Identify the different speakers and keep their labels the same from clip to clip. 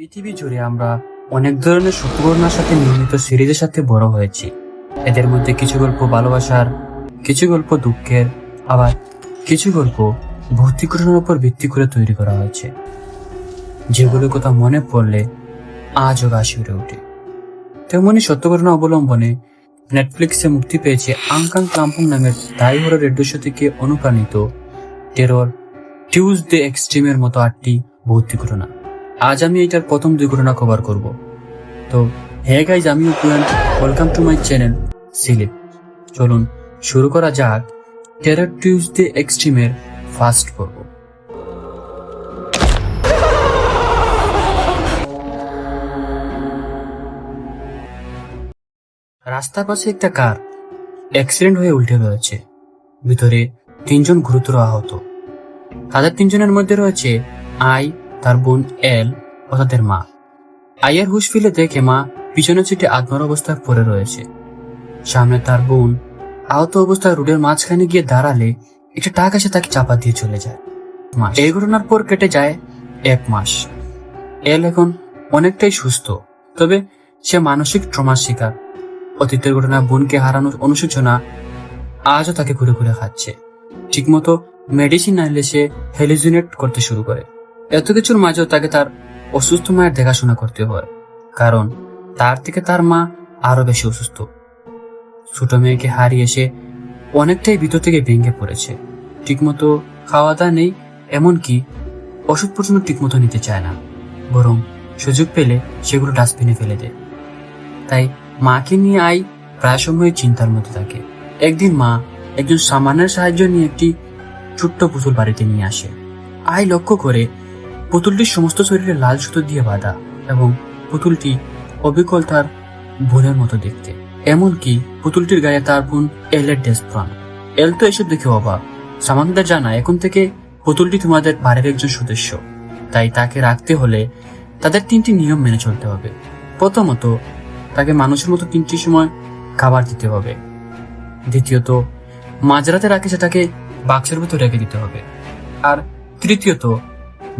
Speaker 1: পৃথিবী জুড়ে আমরা অনেক ধরনের ঘটনার সাথে নির্মিত সিরিজের সাথে বড় হয়েছি। এদের মধ্যে কিছু গল্প ভালোবাসার, কিছু গল্প দুঃখের, আবার কিছু গল্প ভৌতিক ঘটনার উপর ভিত্তি করে তৈরি করা হয়েছে। যেগুলোর কথা মনে পড়লে আজও গা শিউরে ওঠে। তেমনই সত্য ঘটনা অবলম্বনে নেটফ্লিক্সে মুক্তি পেয়েছে আংকাং ক্লাম্পুং নামের তাই হরর রেডিও শো থেকে অনুপ্রাণিত টেরর টিউজডে এক্সট্রিমের মতো আটটি ভৌতিক ঘটনা। আজ আমি এটার প্রথম দুই ঘটনা কভার করব। তো, হে গাইজ আমি ওয়েলকাম টু মাই চ্যানেল সিলিপ। চলুন, শুরু করা যাক টেরর টিউজডে এক্সট্রিমের ফার্স্ট পর্ব। রাস্তার পাশে একটা কার অ্যাক্সিডেন্ট হয়ে উল্টে রয়েছে। ভিতরে তিনজন গুরুতর আহত। তাদের তিনজনের মধ্যে রয়েছে আই তার বোন এল ও তাদের মা। আইয়ের হুশ ফিরে দেখে মা পিছনে সিটে আত্মার অবস্থায় পড়ে রয়েছে। সামনে তার বোন আহত অবস্থায় রোডের মাঝখানে গিয়ে দাঁড়ালে একটা টাক এসে তাকে চাপা দিয়ে চলে যায়। এই ঘটনার পর কেটে যায় এক মাস। এল এখন অনেকটাই সুস্থ, তবে সে মানসিক ট্রমার শিকার। অতীতের ঘটনা বোনকে হারানোর অনুশোচনা আজও তাকে ঘুরে ঘুরে খাচ্ছে। ঠিকমতো মেডিসিন না সে হেলিজিনেট করতে শুরু করে। এত কিছুর মাঝেও তাকে তার অসুস্থ মায়ের দেখাশোনা করতে হয়, কারণ তার থেকে তার মা আরও বেশি অসুস্থ। ছোট মেয়েকে হারিয়ে সে অনেকটাই ভিতর থেকে ভেঙে পড়েছে। ঠিকমতো খাওয়া দাওয়া নেই, এমনকি ওষুধ পর্যন্ত ঠিকমতো নিতে চায় না। বরং সুযোগ পেলে সেগুলো ডাস্টবিনে ফেলে দেয়। তাই মাকে নিয়ে আই প্রায় সময় চিন্তার মধ্যে থাকে। একদিন মা একজন সামানের সাহায্য নিয়ে একটি ছোট্ট পুতুল বাড়িতে নিয়ে আসে। আই লক্ষ্য করে পুতুলটির সমস্ত শরীরে লাল সুতো দিয়ে বাঁধা এবং পুতুলটি অবিকল তার বোনের মতো দেখতে। এমনকি পুতুলটির গায়ে তার বোন এলের ড্রেস প্রাণ এল তো এসব দেখে অবাক। সামান্তার জানা, এখন থেকে পুতুলটি তোমাদের বাড়ির একজন সদস্য। তাই তাকে রাখতে হলে তাদের তিনটি নিয়ম মেনে চলতে হবে। প্রথমত, তাকে মানুষের মতো তিনটি সময় খাবার দিতে হবে। দ্বিতীয়ত, মাঝরাতে রাখে সেটাকে বাক্সের ভেতর রেখে দিতে হবে। আর তৃতীয়ত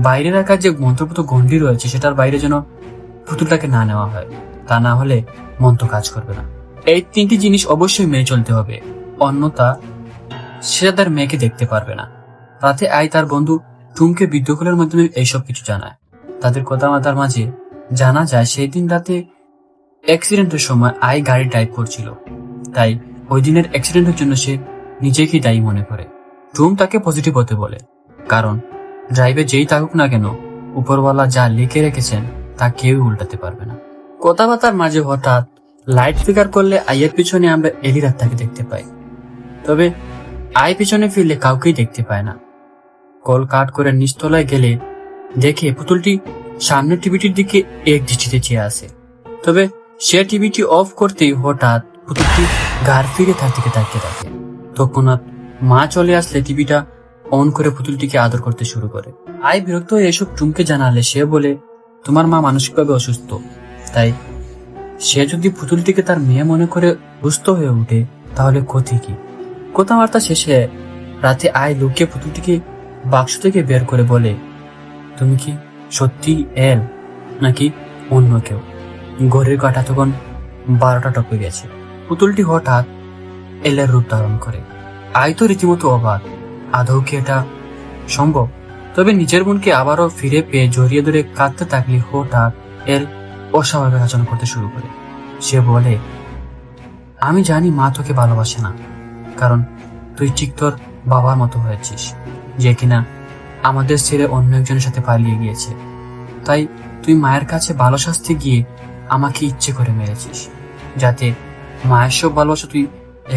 Speaker 1: বাইরে রাখার যে মন্ত্রপুত গন্ডি রয়েছে, সেটার বাইরে যেন পুতুলটাকে না নেওয়া হয়, তা না হলে মন্ত্র কাজ করবে না। এই তিনটি জিনিস অবশ্যই মেনে চলতে হবে। অন্যতা সে তার মেয়েকে দেখতে পারবে না। রাতে আই তার বন্ধু টুমকে ভিডিও কলের মাধ্যমে এইসব কিছু জানায়। তাদের কথাবার্তার মাঝে জানা যায় সেই দিন রাতে অ্যাক্সিডেন্টের সময় আই গাড়ি ড্রাইভ করছিল। তাই ওই দিনের অ্যাক্সিডেন্টের জন্য সে নিজেকেই দায়ী মনে করে। টুম তাকে পজিটিভ হতে বলে, কারণ ড্রাইভে যেই থাকুক না কেন, উপরওয়ালা যা লিখে রেখেছেন, তা কেউ উল্টাতে পারবে না। কথাবার্তার মাঝে হঠাৎ লাইট ফিকার করলে আইয়ের পিছনে আমরা এলি রাত্তাকে দেখতে পাই। তবে আই পিছনে ফিরলে কাউকেই দেখতে পায় না। কল কাট করে নিচতলায় গেলে দেখে পুতুলটি সামনের টিভিটির দিকে এক দৃষ্টিতে চেয়ে আসে তবে সে টিভিটি অফ করতেই হঠাৎ পুতুলটি গার ফিরে তার দিকে তাকিয়ে থাকে তৎক্ষণাৎ মা চলে আসলে টিভিটা অন করে পুতুলটিকে আদর করতে শুরু করে। আই বিরক্ত হয়ে এসব টুমকে জানালে সে বলে, তোমার মা মানসিকভাবে অসুস্থ। তাই সে যদি পুতুলটিকে তার মেয়ে মনে করে সুস্থ হয়ে ওঠে, তাহলে ক্ষতি কি? কথাবার্তা শেষে রাতে আয় লুকিয়ে পুতুলটিকে বাক্স থেকে বের করে বলে, তুমি কি সত্যি এল নাকি অন্য কেউ? ঘড়ির কাটা তখন বারোটা টপে গেছে। পুতুলটি হঠাৎ এলের রূপ ধারণ করে। আয় তো রীতিমতো অবাক। আদৌ কি এটা সম্ভব? তবে নিজের বোনকে আবারও ফিরে পেয়ে জড়িয়ে ধরে কাঁদতে থাকলে হঠাৎ এর অস্বাভাবিক আচরণ করতে শুরু করে। সে বলে, আমি জানি মা তোকে ভালোবাসে না, কারণ তুই ঠিক তোর বাবার মতো হয়েছিস, যে কিনা আমাদের ছেড়ে অন্য একজনের সাথে পালিয়ে গিয়েছে। তাই তুই মায়ের কাছে ভালো শাস্তি গিয়ে আমাকে ইচ্ছে করে মেরেছিস, যাতে মায়ের সব ভালোবাসা তুই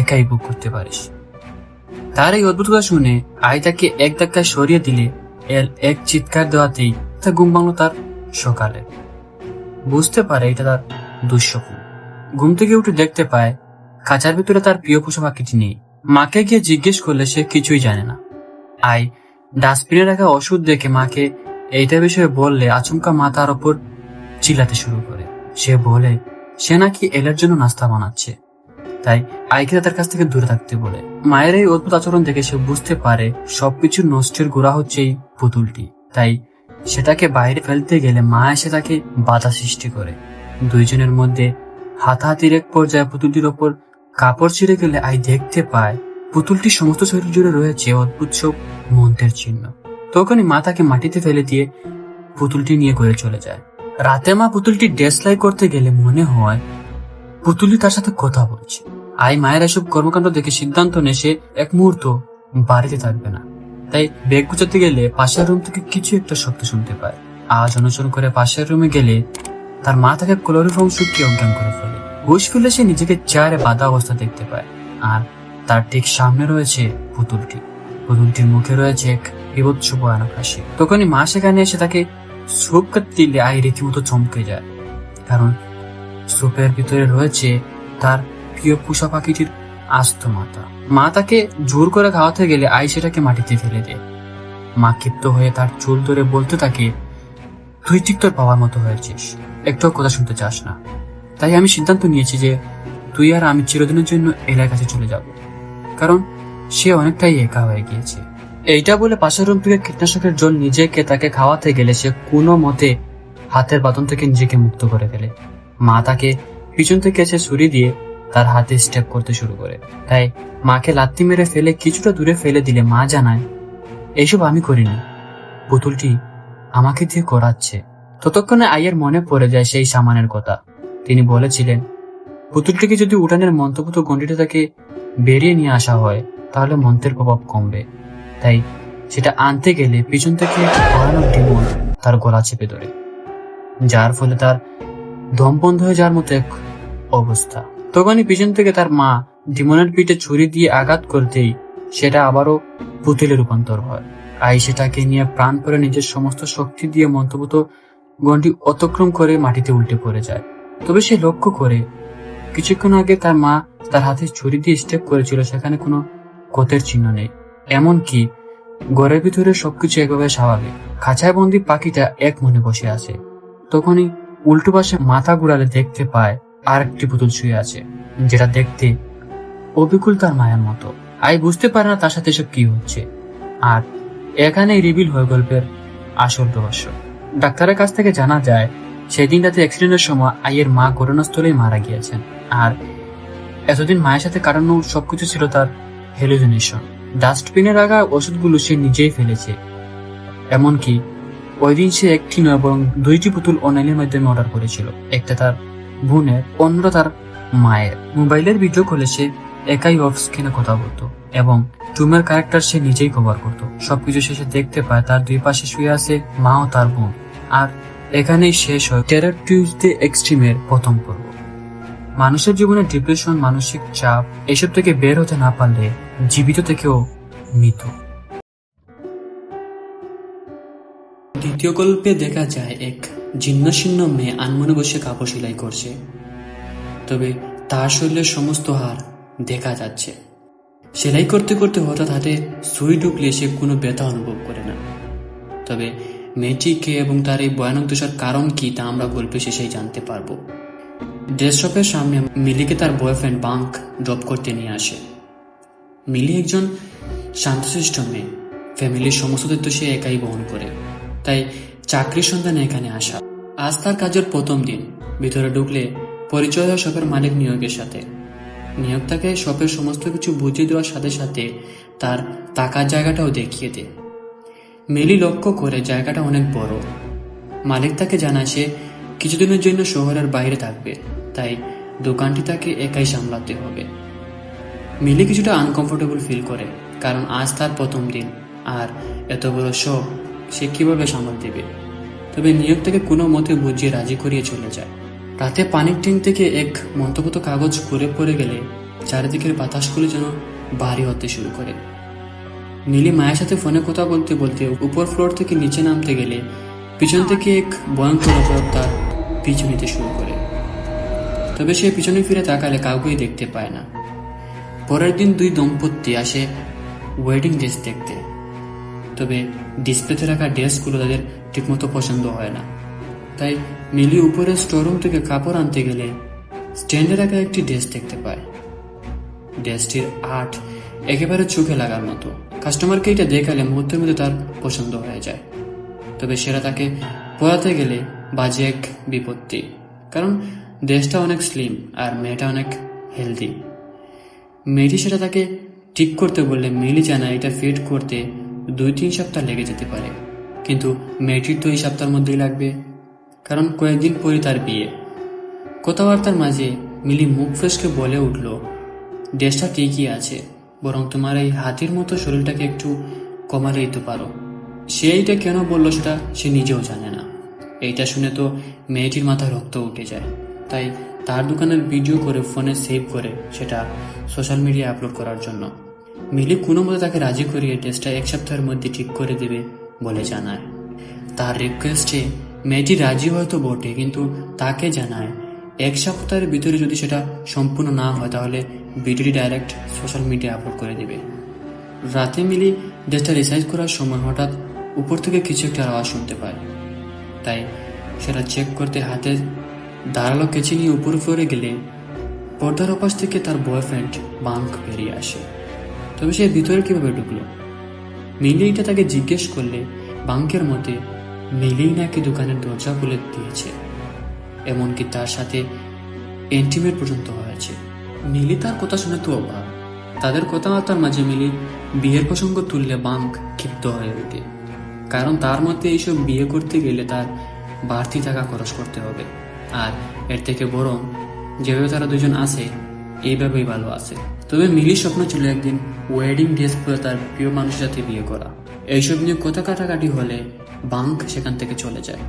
Speaker 1: একাই বুক করতে পারিস। তার এই অদ্ভুত কথা শুনে আই তাকে এক ধাক্কায় সরিয়ে দিলে এল এক চিৎকার দেওয়াতেই তা ঘুম ভাঙলো তার সকালে। বুঝতে পারে এটা তার দুঃস্বপ্ন। ঘুম থেকে উঠে দেখতে পায়, খাঁচার ভিতরে তার প্রিয় পশু পাখিটি নেই। মাকে গিয়ে জিজ্ঞেস করলে সে কিছুই জানে না। আই, ডাস্টবিনে রাখা ওষুধ দেখে মাকে এইটা বিষয়ে বললে আচমকা মা তার ওপর চিল্লাতে শুরু করে। সে বলে, সে নাকি এলের জন্য নাস্তা বানাচ্ছে। তাই আইকে তার কাছ থেকে দূরে থাকতে বলে। মায়ের এই অদ্ভুত আচরণ দেখে সে বুঝতে পারে সবকিছু নষ্টের গোড়া হচ্ছে এই পুতুলটি। তাই সেটাকে বাইরে ফেলতে গেলে মা এসে তাকে বাধা সৃষ্টি করে। দুইজনের মধ্যে হাতাহাতির এক পর্যায়ে পুতুলটির ওপর কাপড় ছিঁড়ে গেলে আই দেখতে পায়, পুতুলটি সমস্ত শরীর জুড়ে রয়েছে অদ্ভুত সব মন্ত্রের চিহ্ন। তখনই মা তাকে মাটিতে ফেলে দিয়ে পুতুলটি নিয়ে করে চলে যায়। রাতে মা পুতুলটি ডেসলাই করতে গেলে মনে হয় পুতুলটি তার সাথে কথা বলছে। আই মায়ের এসব কর্মকাণ্ড দেখে সিদ্ধান্ত নেয় সে এক মুহূর্ত বাড়িতে থাকবে না। তাই ব্যাগ গুছাতে গেলে পাশের রুম থেকে কিছু একটা শব্দ শুনতে পায়। আজ অনুসরণ করে পাশের রুমে গেলে তার মা তাকে ক্লোরিফর্ম শুকিয়ে অজ্ঞান করে ফেলে। হুশ ফিরলে সে নিজেকে চেয়ারে বাধা অবস্থা দেখতে পায়। আর তার ঠিক সামনে রয়েছে পুতুলটি। পুতুলটির মুখে রয়েছে এক বিভৎস ভয়ানক হাসি। তখনই মা সেখানে এসে তাকে সুপ দিলে আই রীতিমতো চমকে যায়। কারণ সুপের ভিতরে রয়েছে তার প্রিয় পুষা পাখিটির আস্ত মাতা মা তাকে জোর করে খাওয়াতে গেলে আই সেটাকে মাটিতে ফেলে দেয়। মা ক্ষিপ্ত হয়ে তার চুল ধরে বলতে থাকে, তুই ঠিক তোর বাবার মতো হয়েছিস। একটু কথা শুনতে চাস না। তাই আমি সিদ্ধান্ত নিয়েছি যে তুই আর আমি চিরদিনের জন্য এলার কাছে চলে যাব। কারণ সে অনেকটাই একা হয়ে গিয়েছে। এইটা বলে পাশের রুম থেকে কীটনাশকের জল নিজেকে তাকে খাওয়াতে গেলে সে কোনো মতে হাতের বাঁধন থেকে নিজেকে মুক্ত করে ফেলে। মা তাকে পিছন থেকে এসে ছুরি দিয়ে তার হাতে স্টেপ করতে শুরু করে। তাই মাকে লাত্তি মেরে ফেলে কিছুটা দূরে ফেলে দিলে মা জানায় এইসব আমি করিনি। পুতুলটি আমাকে দিয়ে করাচ্ছে। ততক্ষণে আইয়ের মনে পড়ে যায় সেই সামানের কথা। তিনি বলেছিলেন, পুতুলটিকে যদি উঠানের মন্ত্রপুত গণ্ডিটা থেকে বেরিয়ে নিয়ে আসা হয়, তাহলে মন্ত্রের প্রভাব কমবে। তাই সেটা আনতে গেলে পিছন থেকে ভয়ানক ডিমন তার গলা চেপে ধরে, যার ফলে তার দম বন্ধ হয়ে যাওয়ার মতো এক অবস্থা। তখনই পিছন থেকে তার মা ডিমনের পিঠে ছুরি দিয়ে আঘাত করতেই সেটা আবারও পুতুলে রূপান্তর হয়। আই সেটাকে নিয়ে প্রাণ করে নিজের সমস্ত শক্তি দিয়ে মন্ত্রপুত গন্ডি অতক্রম করে মাটিতে উল্টে পড়ে যায়। তবে সে লক্ষ্য করে কিছুক্ষণ আগে তার মা তার হাতে ছুরি দিয়ে স্টেপ করেছিল, সেখানে কোনো ক্ষতের চিহ্ন নেই। এমনকি ঘরের ভিতরে সবকিছু একেবারে স্বাভাবিক। খাঁচায় বন্দি পাখিটা এক মনে বসে আছে। তখনই উল্টো পাশে মাথা ঘুরালে দেখতে পায় আর একটি পুতুল শুয়ে আছে, যেটা দেখতে অবিকুল তার মায়ের মতো। আই বুঝতে পারে না তার সাথে এসব কি হচ্ছে। আর এখানেই রিভিল হয়ে গল্পের আসল রহস্য। ডাক্তারের কাছ থেকে জানা যায় সেদিন রাতে অ্যাক্সিডেন্টের সময় আইয়ের মা ঘটনাস্থলেই মারা গিয়েছেন। আর এতদিন মায়ের সাথে কাটানো সবকিছু ছিল তার হেলুজিনেশন ডাস্টবিনে রাখা ওষুধগুলো সে নিজেই ফেলেছে। এমনকি ওই দিন সে একটি নয়, বরং দুইটি পুতুল অনলাইনের মাধ্যমে অর্ডার করেছিল। একটা তার বোনের অন্যটা তার মায়ের মোবাইলের ভিডিও খুলে সে একাই অফ স্ক্রিনে কথা বলতো এবং টুমের ক্যারেক্টার সে নিজেই কভার করতো। সবকিছু শেষে দেখতে পায় তার দুই পাশে শুয়ে আছে মা ও তার বোন। আর এখানেই শেষ হয় টেরার টিউজডে এক্সট্রিমের প্রথম পর্ব। মানুষের জীবনে ডিপ্রেশন মানসিক চাপ, এসব থেকে বের হতে না পারলে জীবিত থেকেও মৃত। দ্বিতীয় গল্পে দেখা যায় এক জীর্ণশীর্ণ মেয়ে আনমনে বসে কাপড় সেলাই করছে। তবে তার শরীরের সমস্ত হার দেখা যাচ্ছে। সেলাই করতে করতে হঠাৎ হাতে সুই ঢুকলে সে কোনো ব্যথা অনুভব করে না। তবে মেয়েটি কে এবং তার এই ভয়ানক দোষার কারণ কি তা আমরা গল্পে শেষেই জানতে পারব। ড্রেস শপের সামনে মিলিকে তার বয়ফ্রেন্ড বাঙ্ক ড্রপ করতে নিয়ে আসে। মিলি একজন শান্তশিষ্ট মেয়ে। ফ্যামিলির সমস্ত দায়িত্ব সে একাই বহন করে। তাই চাকরির সন্ধানে এখানে আসা। আজ তার কাজের প্রথম দিন। ভিতরে ঢুকলে পরিচয় হয় শপের মালিক নিয়োগের সাথে। নিয়োগ তাকে শপের সমস্ত কিছু বুঝিয়ে দেওয়ার সাথে সাথে তার টাকার জায়গাটাও দেখিয়ে দেয়। মেলি লক্ষ্য করে জায়গাটা অনেক বড়। মালিক তাকে জানায় সে কিছুদিনের জন্য শহরের বাইরে থাকবে, তাই দোকানটি তাকে একাই সামলাতে হবে। মিলি কিছুটা আনকমফোর্টেবল ফিল করে, কারণ আজ তার প্রথম দিন, আর এত বড় শখ সে কীভাবে সামাল দেবে? তবে নিয়োগ থেকে কোনো মতে বুঝিয়ে রাজি করিয়ে চলে যায়। রাতে পানির ট্যাঙ্ক থেকে এক মন্তব্য কাগজ করে পড়ে গেলে চারিদিকের বাতাসগুলো যেন ভারী হতে শুরু করে। মিলি মায়ের সাথে ফোনে কথা বলতে বলতে উপর ফ্লোর থেকে নিচে নামতে গেলে পিছন থেকে এক ভয়ঙ্কর অপরাধ তার পিছু নিতে শুরু করে। তবে সে পিছনে ফিরে তাকালে কাউকেই দেখতে পায় না। পরের দিন দুই দম্পতি আসে ওয়েডিং ড্রেস দেখতে। তবে ডিসপ্লেতে রাখা ড্রেসগুলো তাদের ঠিকমতো পছন্দ হয় না। তাই মিলি উপরের স্টোররুম থেকে কাপড় আনতে গেলে স্ট্যান্ডে রাখা একটি ড্রেস দেখতে পায়। ড্রেসটির আর্ট একেবারে চোখে লাগার মতো। কাস্টমারকে এটা দেখালে মুহূর্তের মধ্যে তার পছন্দ হয়ে যায়। তবে সেটা তাকে পড়াতে গেলে বাজে এক বিপত্তি। কারণ ড্রেসটা অনেক স্লিম আর মেয়েটা অনেক হেলদি মেয়েটি সেটা তাকে ঠিক করতে বললে মিলি জানা এটা ফিট করতে দুই তিন সপ্তাহ লেগে যেতে পারে। কিন্তু মেয়েটির তো এই সপ্তাহের মধ্যেই লাগবে। কারণ কয়েকদিন পরে তার বিয়ে। কথাবার্তার মাঝে মিলি মুখ ফ্রেশকে বলে উঠল ড্রেসটা ঠিকই আছে, বরং তোমার এই হাতির মতো শরীরটাকে একটু কমালেই দিতে পারো। সে এইটা কেন বলল সেটা সে নিজেও জানে না। এইটা শুনে তো মেয়েটির মাথায় রক্ত উঠে যায়। তাই তার দোকানের ভিডিও করে ফোনে সেভ করে সেটা সোশ্যাল মিডিয়ায় আপলোড করার জন্য। মিলি কোনো মতে তাকে রাজি করিয়ে ড্রেসটা এক সপ্তাহের মধ্যে ঠিক করে দেবে বলে জানায়। তার রিকোয়েস্টে মেয়েটি রাজি হয়তো বটে, কিন্তু তাকে জানায়, এক সপ্তাহের ভিতরে যদি সেটা সম্পূর্ণ না হয়, তাহলে ভিডিওটি ডাইরেক্ট সোশ্যাল মিডিয়ায় আপলোড করে দেবে। রাতে মিলি ড্রেসটা রিসাইজ করার সময় হঠাৎ উপর থেকে কিছু একটা আওয়াজ শুনতে পায়। তাই সেটা চেক করতে হাতে দাঁড়াল কেচি নিয়ে উপরে ফিরে গেলে পর্দার ওপাশ থেকে তার বয়ফ্রেন্ড বাঙ্ক বেরিয়ে আসে। তবে সে ভিতরে কীভাবে ঢুকলো? মিলি এটা তাকে জিজ্ঞেস করলে বাঙ্কের মতে মিলি নাকি দোকানের দরজা খুলে দিয়েছে। এমনকি তার সাথে এন্টিমেট পর্যন্ত হয়েছে। মিলি তার কথা শুনে তো অবাক। তাদের কথাবার্তার মাঝে মিলি বিয়ের প্রসঙ্গ তুললে বাঙ্ক ক্ষিপ্ত হয়ে ওঠে। কারণ তার মতে এইসব বিয়ে করতে গেলে তার বাড়তি টাকা খরচ করতে হবে। আর এর থেকে বরং যেভাবে তারা দুজন আছে এইভাবেই ভালো আছে। তবে মিলির স্বপ্ন ছিল একদিন ওয়েডিং ড্রেস পরে তার প্রিয় মানুষের সাথে বিয়ে করা। এইসব নিয়ে কথা কাটাকাটি হলে বাঙ্ক সেখান থেকে চলে যায়।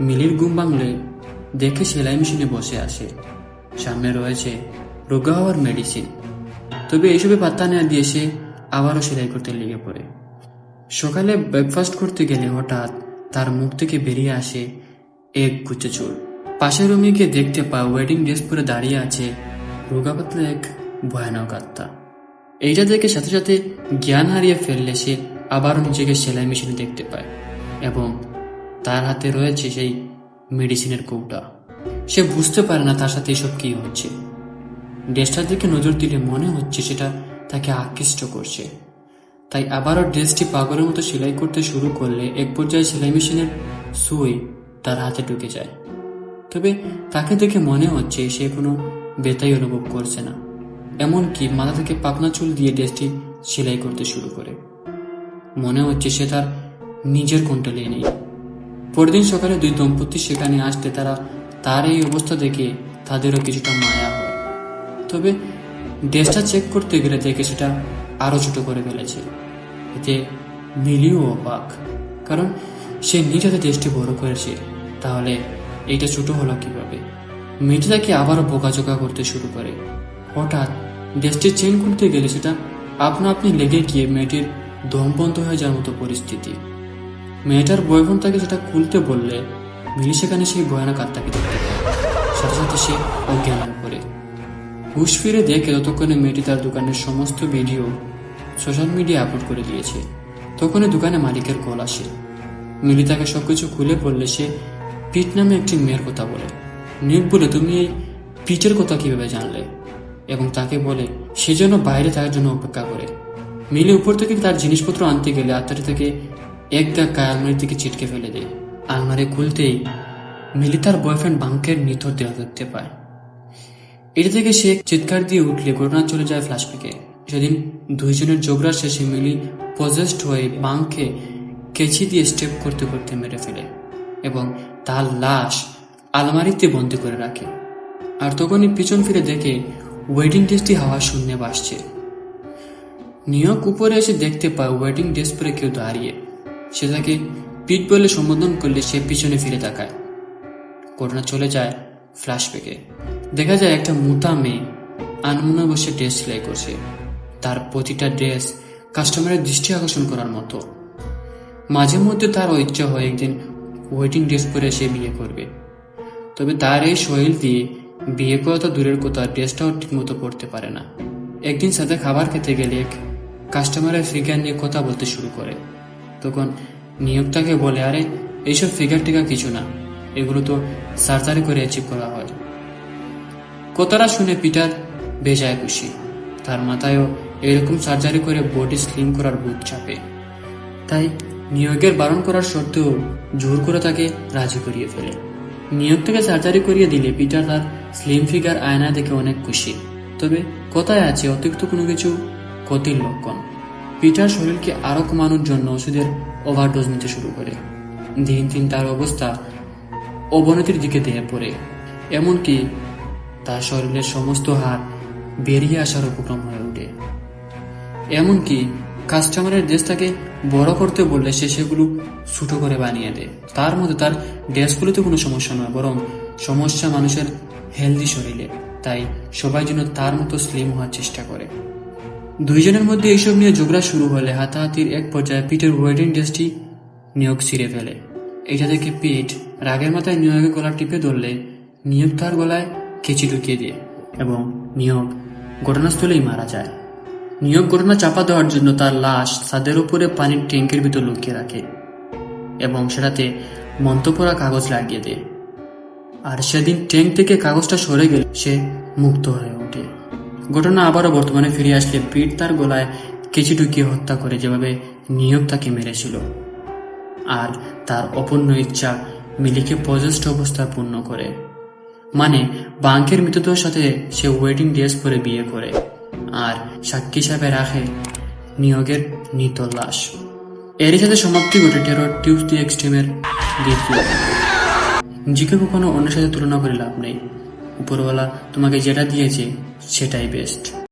Speaker 1: মিলির ঘুম ভাঙলে দেখে সেলাই মেশিনে বসে আসে। সামনে রয়েছে রোগা হওয়ার মেডিসিন তবে এইসবে পাত্তা না দিয়ে সে আবারও সেলাই করতে লেগে পড়ে। সকালে ব্রেকফাস্ট করতে গেলে হঠাৎ তার মুখ থেকে বেরিয়ে আসে এক গুচ্ছ চুল। পাশের রুমে গিয়ে দেখতে পায় ওয়েডিং ড্রেস পরে দাঁড়িয়ে আছে রোগা পাতলা এক ভয়ানক আত্মা। এইটা দেখে সাথে সাথে জ্ঞান হারিয়ে ফেললে সে আবারও নিজেকে সেলাই মেশিনে দেখতে পায় এবং তার হাতে রয়েছে সেই মেডিসিনের কৌটা। সে বুঝতে পারে না তার সাথে এসব কি হচ্ছে। ড্রেসটার দিকে নজর দিলে মনে হচ্ছে সেটা তাকে আকৃষ্ট করছে। তাই আবারও ড্রেসটি পাগলের মতো সেলাই করতে শুরু করলে এক পর্যায়ে সেলাই মেশিনের সুই তার হাতে ঢুকে যায়। তবে তাকে দেখে মনে হচ্ছে সে কোনো বেতাই অনুভব করছে না। এমনকি মাথা থেকে পাকনা চুল দিয়ে ড্রেসটি সেলাই করতে শুরু করে। মনে হচ্ছে সে তার নিজের কন্ট্রোলে নেই। পরদিন সকালে দুই দম্পতি সেখানে আসতে তারা তার এই অবস্থা দেখে তাদেরও কিছুটা মায়া হয়। তবে ড্রেসটা চেক করতে গেলে দেখে সেটা আরও ছোট করে ফেলেছে। এতে মিলিও অবাক, কারণ সে নিজেতে ড্রেসটি বড় করেছে। তাহলে এইটা ছোট হলো কীভাবে? তাকে আবারও বোকাচোকা করতে শুরু করে। হঠাৎ ড্রেসটি চেন খুলতে গেলে সেটা আপনা আপনি লেগে গিয়ে মেয়েটির দম বন্ধ হয়ে যাওয়ার মতো পরিস্থিতি। মেয়েটার বয়ফ্রেন্ড তাকে সেটা খুলতে বললে মিলি সেখানে সেই ভয়ানক আত্মাকে দেখতে সাথে সাথে সে অজ্ঞান পড়ে। হুশ ফিরে দেখে ততক্ষণে মেয়েটি তার দোকানের সমস্ত ভিডিও সোশ্যাল মিডিয়ায় আপলোড করে দিয়েছে। তখনই দোকানে মালিকের কল আসে। মিলি তাকে সবকিছু খুলে বললে সে পিট নামে একটি মেয়ের কথা বলে। নিয়োগ বলে তুমি এই পিটের কথা কীভাবে জানলে? এবং তাকে বলে, সে যেন বাইরে তার জন্য অপেক্ষা করে। মিলি উপর থেকে তার জিনিসপত্র আনতে গেলে আত্মাটি থেকে এক ধাক্কায় আলমারির দিকে ছিটকে ফেলে দেয়। আলমারি খুলতেই মিলি তার বয়ফ্রেন্ড বাঙ্কের নিথর দেহ দেখতে পায়। এটা থেকে সে চিৎকার দিয়ে উঠলে ঘটনা চলে যায় ফ্ল্যাশব্যাকে সেদিন দুইজনের ঝগড়া শেষে মিলি পজেস্ট হয়ে বাঙ্কে কেচি দিয়ে স্টেপ করতে করতে মেরে ফেলে এবং তার লাশ আলমারিতে বন্দি করে রাখে। আর তখনই পিছন ফিরে দেখে ওয়েডিং ড্রেসটি হাওয়া শূন্যে বাসছে নিয়োগ উপরে এসে দেখতে পায় ওয়েডিং ড্রেস পরে কেউ দাঁড়িয়ে। সে তাকে পিট বলে সম্বোধন করলে সে পিছনে ফিরে তাকায়। ঘটনা চলে যায় ফ্ল্যাশব্যাকে দেখা যায় একটা মোটা মেয়ে আনমনে বসে ড্রেস সেলাই করছে। তার প্রতিটা ড্রেস কাস্টমারের দৃষ্টি আকর্ষণ করার মতো। মাঝে মধ্যে তার ইচ্ছা হয় একদিন ওয়েডিং ড্রেস পরে সে বিয়ে করবে। তবে তার এই শরীর দিয়ে বিয়ে করা তো দূরের কথা ড্রেসটাও ঠিকমতো পড়তে পারে না। একদিন সাথে খাবার খেতে গেলে এক কাস্টমারের ফিগার নিয়ে কথা বলতে শুরু করে। তখন নিয়োগটাকে বলে, আরে, এইসব ফিগার টিকা কিছু না। এগুলো তো সার্জারি করে অ্যাচিভ করা হয়। কথাটা শুনে পিটার বেজায় খুশি। তার মাথায়ও এরকম সার্জারি করে বডি স্লিম করার বুট চাপে। তাই নিয়োগের বারণ করার সত্ত্বেও জোর করে তাকে রাজি করিয়ে ফেলে। নিয়োগ থেকে সার্জারি করিয়ে দিলে পিটার তার স্লিম ফিগার আয়না দেখে অনেক খুশি। তবে কোথায় আছে অতিরিক্ত কোনো কিছু? ক্ষতির লক্ষণ। পিটার শরীরকে আরও কমানোর জন্য ওষুধের ওভারডোজ নিতে শুরু করে। দিন দিন তার অবস্থা অবনতির দিকে দিয়ে পড়ে। এমনকি তার শরীরের সমস্ত হাড় বেরিয়ে আসার উপক্রম হয়ে ওঠে। এমনকি কাস্টমারের ড্রেসটাকে বড় করতে বললে সে সেগুলো ছোট করে বানিয়ে দেয়। তার মধ্যে তার ড্রেসগুলোতে কোনো সমস্যা নয়, বরং সমস্যা মানুষের হেলদি শরীরে। তাই সবাই যেন তার মতো স্লিম হওয়ার চেষ্টা করে। দুইজনের মধ্যে এইসব নিয়ে ঝগড়া শুরু হলে হাতাহাতির এক পর্যায়ে পিটের ওয়েডিং ড্রেসটি নিয়োগ ছিঁড়ে ফেলে। এটা দেখে পিট রাগের মাথায় নিয়োগের গলা টিপে ধরলে নিয়োগ তার গলায় কেচি ঢুকিয়ে দিয়ে এবং নিয়োগ ঘটনাস্থলেই মারা যায়। নিয়োগ ঘটনা চাপা দেওয়ার জন্য তার লাশ ছাদের উপরে পানির ট্যাঙ্কের ভিতর লুকিয়ে রাখে এবং সেটাতে মন্তপরা কাগজ লাগিয়ে দেয়। আর সেদিন ট্যাঙ্ক থেকে কাগজটা সরে গেলে সে মুক্ত হয়ে ওঠে। ঘটনা আবারও বর্তমানে ফিরে আসলে পিট তার গলায় কেচি ঢুকিয়ে হত্যা করে যেভাবে নিয়োগ তাকে মেরেছিল। আর তার অপূর্ণ ইচ্ছা মিলিকে পজেস্ট অবস্থা পূর্ণ করে। মানে বাঙ্কের মৃতদেহের সাথে সে ওয়েডিং ড্রেস পরে বিয়ে করে। আর সাক্ষী হিসাবে রাখে নিয়োগের নিত লাশ। এরই সাথে সমাপ্তি ঘটে টেরর টিউবস দি এক্সট্রিমের দ্বিতীয় জিকে কখনো অন্যের সাথে তুলনা করে লাভ নেই। উপরওয়ালা তোমাকে যেটা দিয়েছে সেটাই বেস্ট